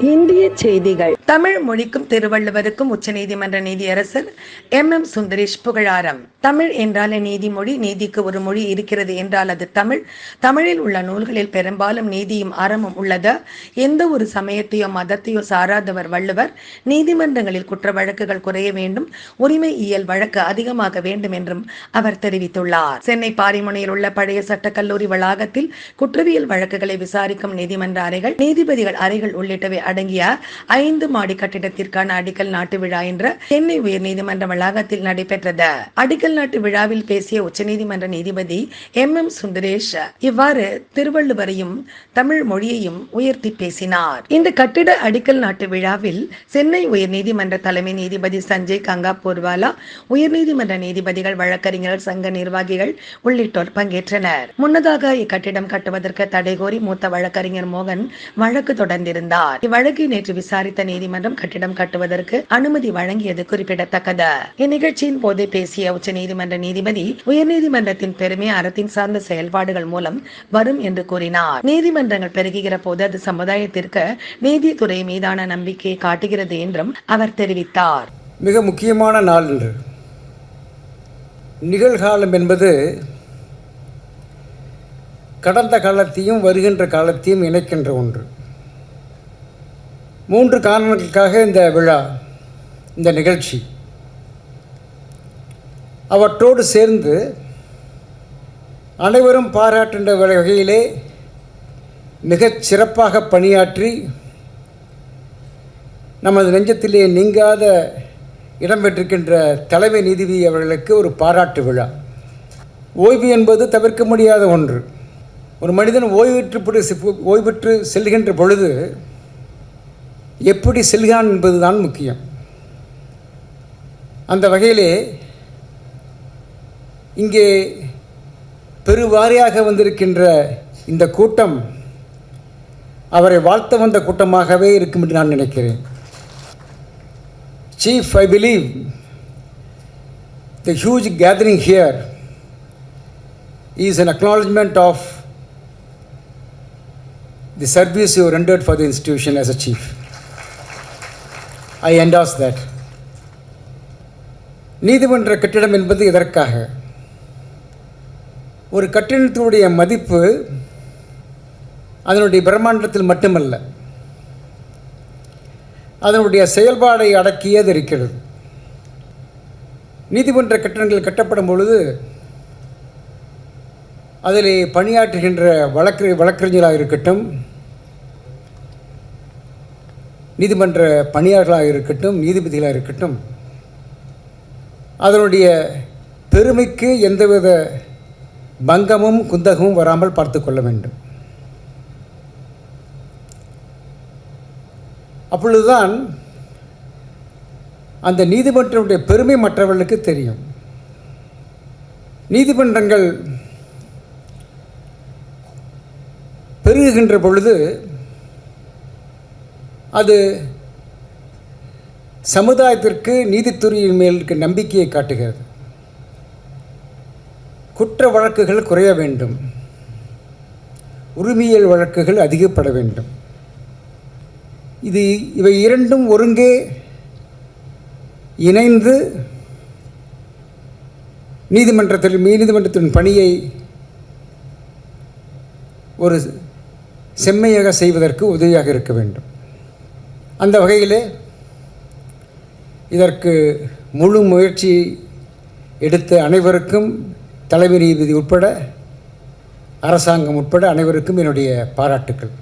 இந்திய செய்திகள். தமிழ் மொழிக்கும் திருவள்ளுவருக்கும் உச்சநீதிமன்ற நீதியரசர் எம். எம். சுந்தரேஷ் புகழாரம். தமிழ் என்றால் நீதிமொழி நீதிக்கு ஒரு மொழி இருக்கிறது என்றால் அது தமிழ். தமிழில் உள்ள நூல்களில் பெரும்பாலும் நீதியும் அறமும் உள்ளது? எந்த ஒரு சமயத்தையோ மதத்தையோ சாராதவர் வள்ளுவர் நீதிமன்றங்களில் குற்ற வழக்குகள் குறைய வேண்டும் உரிமை இயல் வழக்கு அதிகமாக வேண்டும் என்றும் அவர் தெரிவித்துள்ளார். சென்னை பாரிமுனையில் உள்ள பழைய சட்டக்கல்லூரி வளாகத்தில் குற்றவியல் வழக்குகளை விசாரிக்கும் நீதிமன்ற அறைகள் நீதிபதிகள் அறைகள் உள்ளிட்டவை அடங்கிய ஐந்து மாடி கட்டிடத்திற்கான அடிக்கல் நாட்டு விழா என்ற சென்னை உயர்நீதிமன்ற வளாகத்தில் நடைபெற்றது. அடிக்கல் நாட்டு விழாவில் பேசிய உச்சநீதிமன்ற நீதிபதி எம். எம். சுந்தரேஷ் இவ்வாறு திருவள்ளுவரையும் தமிழ் மொழியையும் உயர்த்தி பேசினார். இந்த கட்டிட அடிக்கல் நாட்டு விழாவில் சென்னை உயர்நீதிமன்ற தலைமை நீதிபதி சஞ்சய் கங்கா போர்வாலா உயர்நீதிமன்ற நீதிபதிகள் வழக்கறிஞர்கள் சங்க நிர்வாகிகள் உள்ளிட்டோர் பங்கேற்றனர். முன்னதாக இக்கட்டிடம் கட்டுவதற்கு தடை கோரி மூத்த வழக்கறிஞர் மோகன் வழக்கு தொடர்ந்திருந்தார். வழக்கை நேற்று விசாரித்த நீதிமன்றம் கட்டிடம் கட்டுவதற்கு அனுமதி வழங்கியது குறிப்பிடத்தக்கது. இந்நிகழ்ச்சியின் போது பேசிய உச்ச நீதிமன்ற நீதிபதி உயர்நீதிமன்றத்தின் பெருமை அறத்தின் சார்ந்த செயல்பாடுகள் மூலம் வரும் என்று கூறினார். நீதிமன்றங்கள் பெருகுகிற போது அது சமுதாயத்திற்கு நீதித்துறை மீதான நம்பிக்கையை காட்டுகிறது என்றும் அவர் தெரிவித்தார். மிக முக்கியமான நாள் என்று நிகழ்காலம் என்பது கடந்த காலத்தையும் வருகின்ற காலத்தையும் இணைக்கின்ற ஒன்று. மூன்று காரணங்களுக்காக இந்த விழா இந்த நிகழ்ச்சி. அவற்றோடு சேர்ந்து அனைவரும் பாராட்டுகின்ற வகையிலே மிகச் சிறப்பாக பணியாற்றி நமது நெஞ்சத்திலே நீங்காத இடம்பெற்றிருக்கின்ற தலைமை நீதிபதி அவர்களுக்கு ஒரு பாராட்டு விழா. ஓய்வு என்பது தவிர்க்க முடியாத ஒன்று. ஒரு மனிதன் ஓய்வுற்று ஓய்வுற்று செல்கின்ற பொழுது எப்படி செல்கிறான் என்பது தான் முக்கியம் அந்த வகையிலே இங்கே பெருவாரியாக வந்திருக்கின்ற இந்த கூட்டம் அவரை வாழ்த்த வந்த கூட்டமாகவே இருக்கும் என்று நான் நினைக்கிறேன் chief I believe the huge gathering here is an acknowledgement of the service you rendered for the institution as a chief I endorse that நீதிமன்ற கட்டிடம் என்பது இதற்காக ஒரு கட்டிடத்தினுடைய மதிப்பு அதனுடைய பிரம்மாண்டத்தில் மட்டுமல்ல அதனுடைய செயல்பாடை அடக்கியது இருக்கிறது. நீதிமன்ற கட்டடங்கள் கட்டப்படும் பொழுது அதில் பணியாற்றுகின்ற வழக்கு வழக்கறிஞராக இருக்கட்டும் நீதிமன்ற பணியாளர்களாக இருக்கட்டும் நீதிபதிகளாக இருக்கட்டும் அதனுடைய பெருமைக்கு எந்தவித பங்கமும் குந்தகமும் வராமல் பார்த்து கொள்ள வேண்டும். அப்பொழுதுதான் அந்த நீதிமன்றத்துடைய பெருமை மற்றவர்களுக்கு தெரியும். நீதிமன்றங்கள் பெருகுகின்ற பொழுது அது சமுதாயத்திற்கு நீதித்துறையின் மேல் இருக்க நம்பிக்கையை காட்டுகிறது. குற்ற வழக்குகள் குறைய வேண்டும். உரிமையியல் வழக்குகள் அதிகப்பட வேண்டும். இது இவை இரண்டும் ஒருங்கே இணைந்து நீதிமன்றத்தில் நீதிமன்றத்தின் பணியை ஒரு செம்மையாக செய்வதற்கு உதவியாக இருக்க வேண்டும். அந்த வகையிலே இதற்கு முழு முயற்சி எடுத்த அனைவருக்கும் தலைமை நீதிபதி உட்பட அரசாங்கம் உட்பட அனைவருக்கும் என்னுடைய பாராட்டுக்கள்.